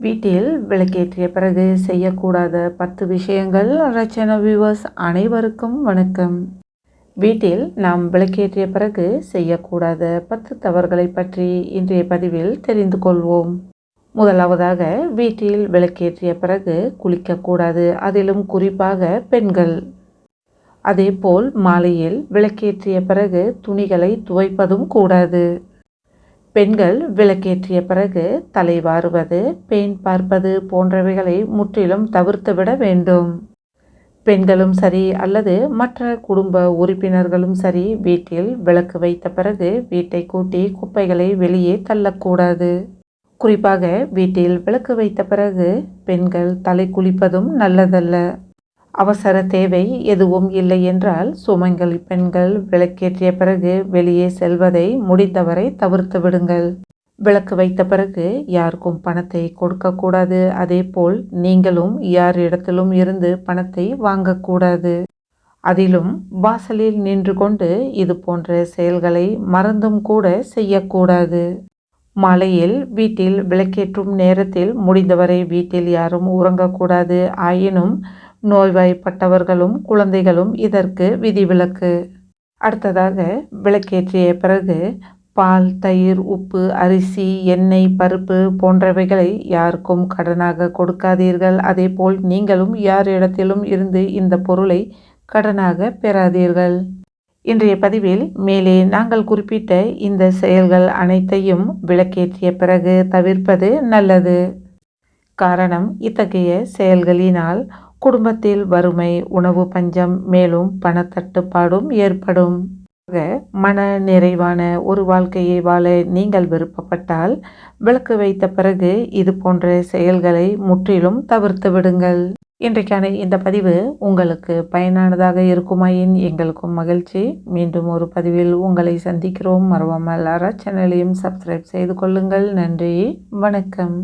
வீட்டில் விளக்கேற்றிய பிறகு செய்யக்கூடாத பத்து விஷயங்கள் ரச்சன வியூவர்ஸ் அனைவருக்கும் வணக்கம். வீட்டில் நாம் விளக்கேற்றிய பிறகு செய்யக்கூடாத பத்து தவறுகளை பற்றி இன்றைய பதிவில் தெரிந்து கொள்வோம். முதலாவதாக வீட்டில் விளக்கேற்றிய பிறகு குளிக்கக்கூடாது அதிலும் குறிப்பாக பெண்கள். அதேபோல் மாலையில் விளக்கேற்றிய பிறகு துணிகளை துவைப்பதும் கூடாது. பெண்கள் விளக்கேற்றிய பிறகு தலை வாருவது பேன் பார்ப்பது போன்றவைகளை முற்றிலும் தவிர்த்துவிட வேண்டும். பெண்களும் சரி அல்லது மற்ற குடும்ப உறுப்பினர்களும் சரி வீட்டில் விளக்கு வைத்த பிறகு வீட்டை கூட்டி குப்பைகளை வெளியே தள்ளக்கூடாது. குறிப்பாக வீட்டில் விளக்கு வைத்த பிறகு பெண்கள் தலை குளிப்பதும் நல்லதல்ல. அவசர தேவை எதுவும் இல்லை என்றால் சுமங்கலி பெண்கள் விளக்கேற்றிய பிறகு வெளியே செல்வதை முடிந்தவரை தவிர்த்து விடுங்கள். விளக்கு வைத்த பிறகு யாருக்கும் பணத்தை கொடுக்கக்கூடாது. அதேபோல் நீங்களும் யார் இடத்திலும் இருந்து பணத்தை வாங்கக்கூடாது. அதிலும் வாசலில் நின்று கொண்டு இது போன்ற செயல்களை மறந்தும் கூட செய்யக்கூடாது. மாலையில் வீட்டில் விளக்கேற்றும் நேரத்தில் முடிந்தவரை வீட்டில் யாரும் உறங்கக்கூடாது. ஆயினும் நோய்வாய்ப்பட்டவர்களும் குழந்தைகளும் இதற்கு விதிவிலக்கு. அடுத்ததாக விளக்கேற்றிய பிறகு பால் தயிர் உப்பு அரிசி எண்ணெய் பருப்பு போன்றவைகளை யாருக்கும் கடனாக கொடுக்காதீர்கள். அதேபோல் நீங்களும் யார் இடத்திலும் இருந்து இந்த பொருளை கடனாக பெறாதீர்கள். இன்றைய பதிவில் மேலே நாங்கள் குறிப்பிட்ட இந்த செயல்கள் அனைத்தையும் விளக்கேற்றிய பிறகு தவிர்ப்பது நல்லது. காரணம் இத்தகைய செயல்களினால் குடும்பத்தில் வறுமை உணவு பஞ்சம் மேலும் பணத்தட்டுப்பாடும் ஏற்படும். மன நிறைவான ஒரு வாழ்க்கையை வாழ நீங்கள் விருப்பப்பட்டால் விளக்கு வைத்த பிறகு இது போன்ற செயல்களை முற்றிலும் தவிர்த்து விடுங்கள். இன்றைக்கான இந்த பதிவு உங்களுக்கு பயனானதாக இருக்குமாயின் எங்களுக்கும் மகிழ்ச்சி. மீண்டும் ஒரு பதிவில் உங்களை சந்திக்கிறோம். மறவாமல் அற சேனலையும் சப்ஸ்கிரைப் செய்து கொள்ளுங்கள். நன்றி. வணக்கம்.